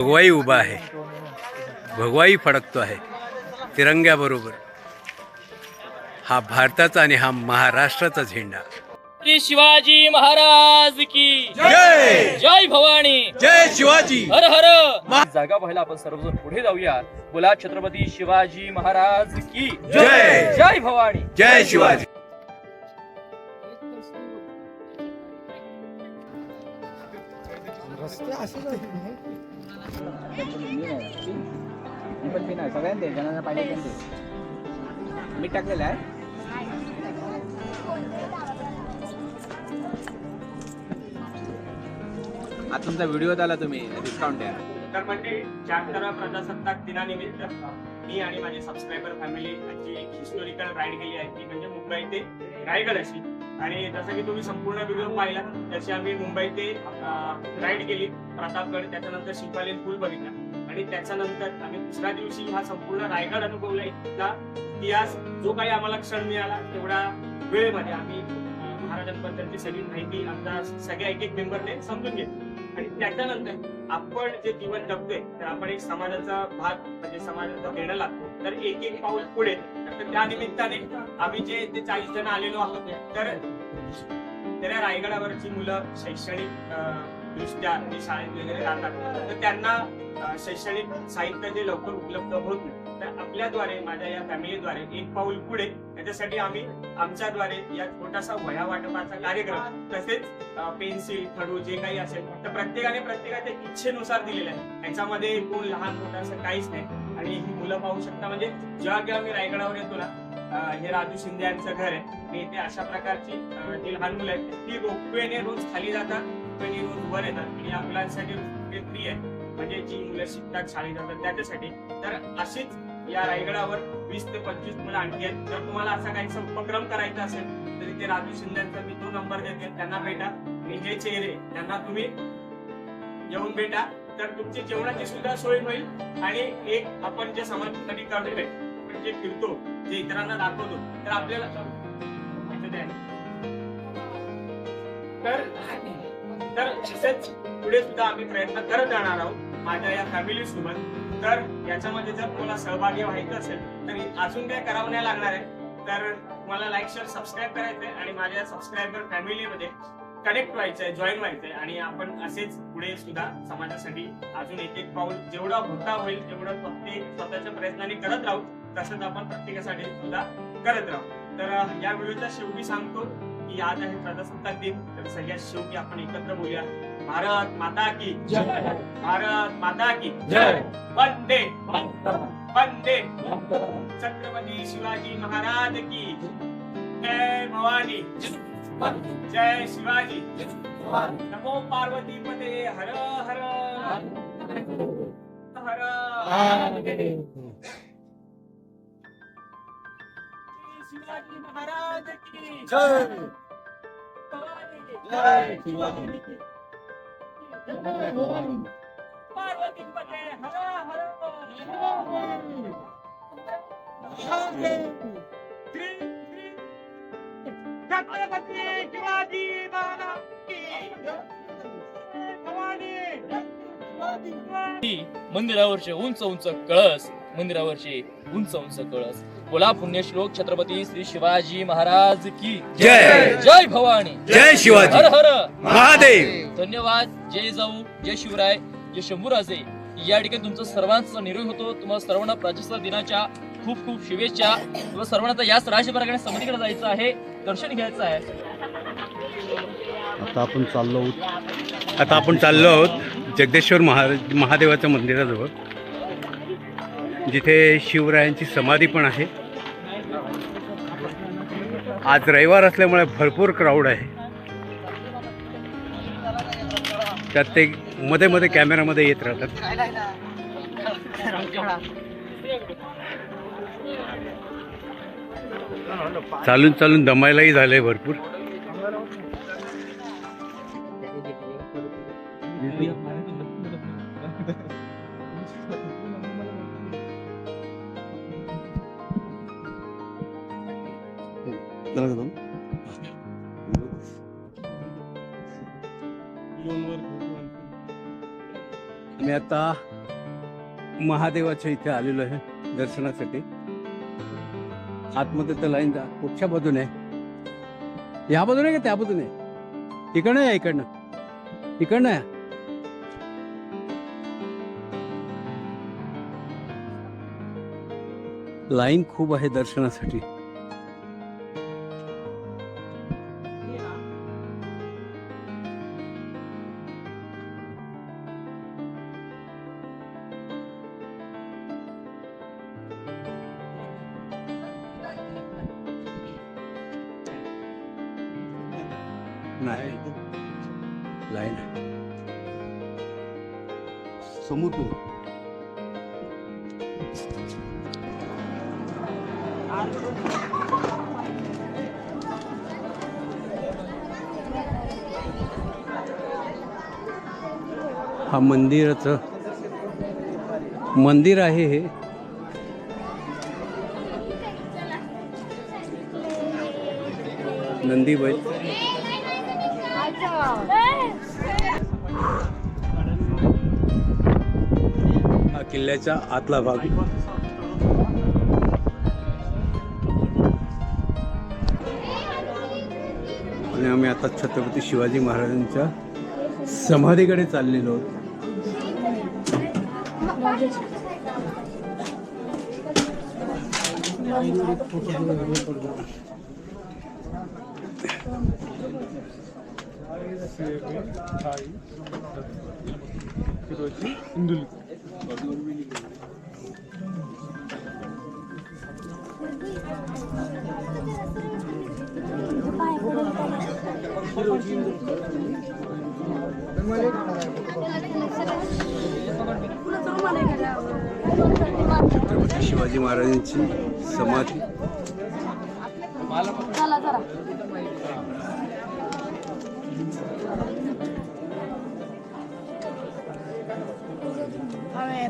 भगवाई उभा आहे. भगवाई फडकतो आहे. तिरंग्याबरोबर. हा भारताचा आणि हा महाराष्ट्राचा झेंडा. श्री शिवाजी महाराज की जय! जय भवानी. जय शिवाजी. हर हर. जागा व्हायला आपण सर्वजण पुढे जाऊया. बोला छत्रपती शिवाजी महाराज की जय. जय भवानी. जय शिवाजी. मी पण पिणार सगळ्यांना दे जणांना पाहिजे पण दे मीठ टाकलेलं आहे. आज तुमचा व्हिडिओ आला तुम्ही डिस्काउंट द्या तर म्हणजे शहात्तराव्या प्रजासत्ताक दिनानिमित्त मी आणि माझे सबस्क्रायबर फॅमिली यांची एक हिस्टोरिकल राईड केली आहे. ती म्हणजे मुंबई ते रायगड अशी आणि जसं की तुम्ही संपूर्ण व्हिडिओ पाहिला तशी आम्ही मुंबई ते राईड केली प्रतापगड त्याच्यानंतर शिपाली पूल बघितला. आणि त्याच्यानंतर आम्ही दुसऱ्या दिवशी हा संपूर्ण रायगड अनुभवला इतका इतिहास जो काही आम्हाला क्षण मिळाला तेवढा वेळेमध्ये आम्ही महाराजांबद्दलची सगळी माहिती आमच्या सगळ्या एक एक मेंबरने समजून घेतली. आणि त्याच्यानंतर आपण जे जीवन जगतोय तर आपण एक समाजाचा भाग म्हणजे समाजाचा घेणं लागतो. तर एक एक पाऊल पुढे. तर त्या निमित्ताने आम्ही जे ते चाळीस जण आलेलो आहोत तर तर या रायगडावरची मुलं शैक्षणिक दृष्ट्या शाळेत वगैरे राहतात तर त्यांना शैक्षणिक साहित्य जे लवकर उपलब्ध होत नाही तर आपल्याद्वारे माझ्या या फॅमिलीद्वारे एक पाऊल पुढे. याच्यासाठी आम्ही आमच्याद्वारे या छोटासा वया वाटपाचा कार्यक्रम तसेच पेन्सिल खडू जे काही असेल तर प्रत्येकाने प्रत्येकाच्या इच्छेनुसार दिलेलं आहे. याच्यामध्ये कोण लहान मोठं असं काहीच नाही. आणि ही मुलं पाहू शकता म्हणजे जेव्हा केव्हा मी रायगडावर येतो ना हे राजू शिंदे यांचं घर आहे. मी इथे अशा प्रकारची जी लहान मुलं आहेत ती रोपवेने रोज खाली जातात रोपवेने रोज वर येतात आणि या मुलांसाठी रोपवे फ्री आहे म्हणजे जी मुलं शिकतात शाळेत जातात त्याच्यासाठी. तर अशीच या रायगडावर वीस ते पंचवीस मुलं आणखी आहेत. जर तुम्हाला असा काहीसा उपक्रम करायचा असेल तर इथे राजू शिंदेचा मी तो नंबर देते. त्यांना भेटा. आणि जे चेहरे त्यांना तुम्ही येऊन भेटा. तर तुमची जेवणाची सुद्धा सोय होईल. आणि एक आपण जे समाजासाठी करतोय आपण जे फिरतो जे इतरांना दाखवतो तर आपल्याला तर तर तसेच पुढे सुद्धा आम्ही प्रयत्न करत राहणार आहोत माझ्या या फॅमिली सोबत. तर याच्यामध्ये जर तुम्हाला सहभागी व्हायचं असेल तर अजून काय करावं नाही लागणार आहे. तर तुम्हाला लाईक शेअर सबस्क्राईब करायचंय आणि माझ्या सबस्क्रायबर फॅमिलीमध्ये कनेक्ट व्हायचंय जॉईन व्हायचंय. आणि आपण असेच पुढे सुद्धा समाजासाठी अजून एक एक पाऊल जेवढा होता होईल तेवढं प्रत्येक स्वतःच्या प्रयत्नाने करत राहू. तसंच आपण प्रत्येकासाठी सुद्धा करत राहू. तर या व्हिडिओच्या शेवटी सांगतो की आज आहे प्रजासत्ताक दिन. तर सगळ्यात शेवटी आपण एकत्र बोलूया. भारत माता की भारत माता की वंदे वंदे छत्रपती शिवाजी महाराज की जय भवानी. जय शिवाजी. नमो पार्वती पते हर. हर हर. शिवाजी महाराज की जय। पार्वती पते हर हर श्री श्री छत्रपती शिवाजी महाराज की जय भवानी। मंदिरावरचे उंच उंच कळस मंदिरावरचे उंच उंच कळस. बोला पुण्यश्लोक छत्रपती श्री शिवाजी महाराज की जय. जय. भवानी. जय शिवाजी. हर हर. महादेव. धन्यवाद. जय जाऊ. जय शिवराय. जय शंभूराजे. या ठिकाणी तुमचं सर्वांचा निरोग होतो. तुम्हाला सर्वांना प्रजासत्ताक दिनाच्या खूप खूप शुभेच्छा. तुम्हाला सर्वांना याच राजमार्गाने समितीकडे जायचं आहे. दर्शन घ्यायचं आहे. आता आपण चाललो आहोत. आता आपण चाललो आहोत जगदेश्वर महाराज महादेवाच्या मंदिराजवळ. जिथे शिवरायांची समाधी पण आहे. आज रविवार असल्यामुळे भरपूर क्राऊड आहे. त्यात ते मध्ये मध्ये कॅमेरामध्ये येत राहतात. चालून चालून दमायलाही झालंय भरपूर. मी आता महादेवाच्या इथे आलेलो आहे दर्शनासाठी. आतमध्ये तर लाईन जा कुठच्या बाजून? आहे या बाजून आहे का त्या बाजून? आहे इकडनं या इकडनं. इकडनं या. लाईन खूप आहे दर्शनासाठी. समुद्र. हा मंदिराचं मंदिर आहे हे. नंदीबाई. हा किल्ल्याचा आतला भाग आणि आम्ही आता छत्रपती शिवाजी महाराजांच्या समाधीकडे चाललेलो आहोत छत्रपती शिवाजी महाराजांची समाधी. चला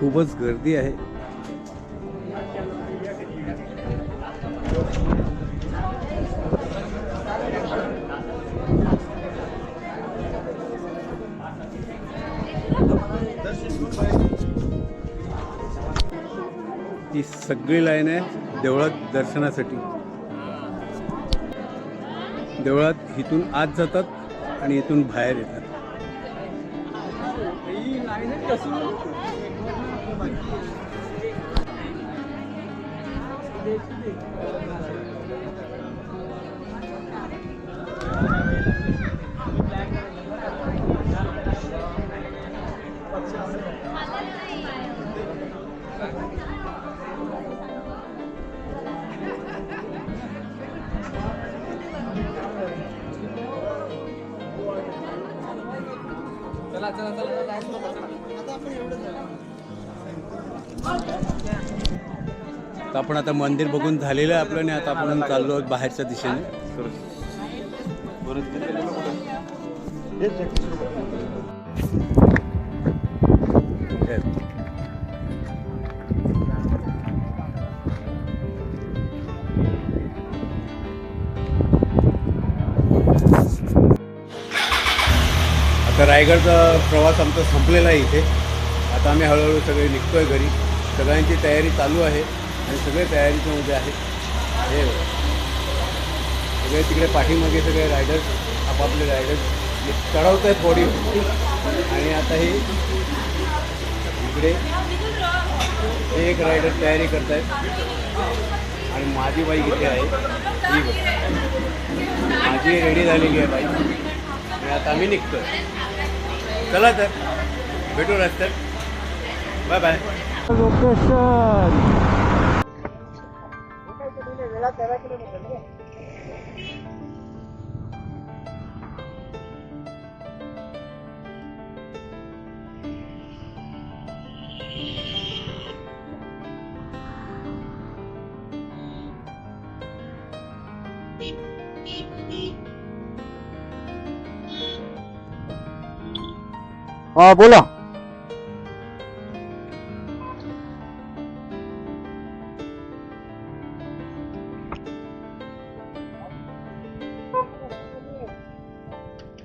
खूपच गर्दी आहे. ही सगळी लाईन आहे देवळात दर्शनासाठी. देवळात इथून आत जातात आणि इथून बाहेर येतात. तर आपण आता मंदिर बघून झालेलं आहे आपलं आणि आता आपण चाललो आहोत बाहेरच्या दिशेने. आता रायगडचा प्रवास आमचा संपलेला आहे इथे. आता आम्ही हळूहळू सगळे निघतोय घरी. सगळ्यांची तयारी चालू आहे आणि सगळे तयारीच्यामध्ये आहेत. हे सगळे तिकडे पाठीमागे सगळे रायडर्स आपापले रायडर्स चढवत आहेत बॉडी आणि आता हे इकडे एक रायडर तयारी करत आहेत आणि माझी बाईक इथे आहे. ही माझी रेडी झालेली आहे बाईक आणि आता आम्ही निघतो चला तर. भेटू रस्त्यात. बाय बाय लोकेशन हा बोला.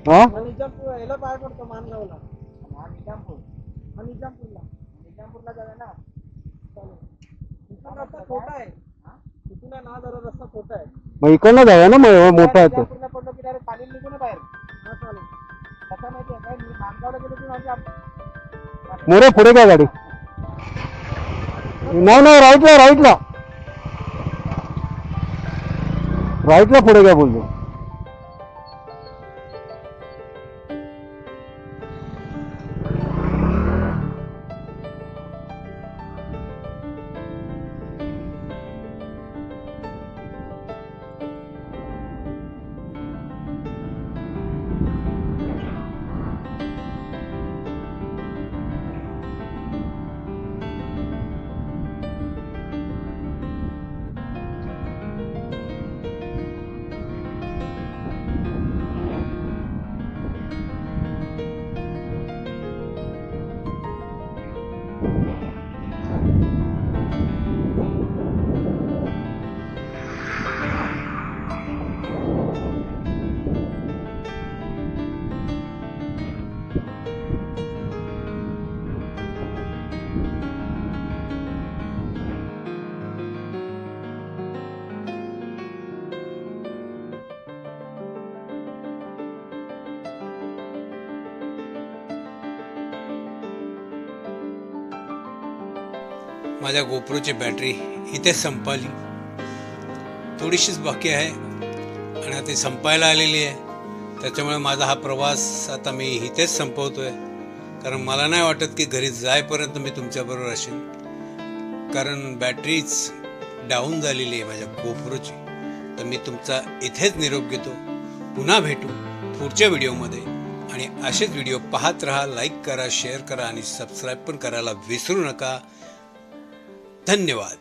हा? याला बाहेर पडतो मानगावला. हा निजामपूर हा निजामपूरला निजामपूरला जाऊया ना. इथून रस्ता छोटा आहे. इथून आहे ना जरा रस्ता छोटा आहे. मग इकडनं जाऊया ना मग मोठा आहे तो. निजामपूरला पडलो की डायरेक्ट पाणी निघून बाहेर. हा चालेल. कसा माहिती आहे काय? मी मानगावला गेलो की माझी आप- मोरे पुढे काय गाडी? नाही नाही राईटला राईटला राईटला पुढे काय बोलतो? माझ्या गोप्रोची बॅटरी इथेच संपाली. थोडीशीच बाकी आहे आणि आता ती संपायला आलेली आहे. त्याच्यामुळे माझा हा प्रवास आता मी इथेच संपवतो आहे कारण मला नाही वाटत की घरी जायपर्यंत मी तुमच्याबरोबर असेल कारण बॅटरीच डाऊन झालेली आहे माझ्या गोप्रोची. तर मी तुमचा इथेच निरोप घेतो. पुन्हा भेटू पुढच्या व्हिडिओमध्ये. आणि असेच व्हिडिओ पाहत राहा लाईक करा शेअर करा आणि सबस्क्राईब पण करायला विसरू नका. धन्यवाद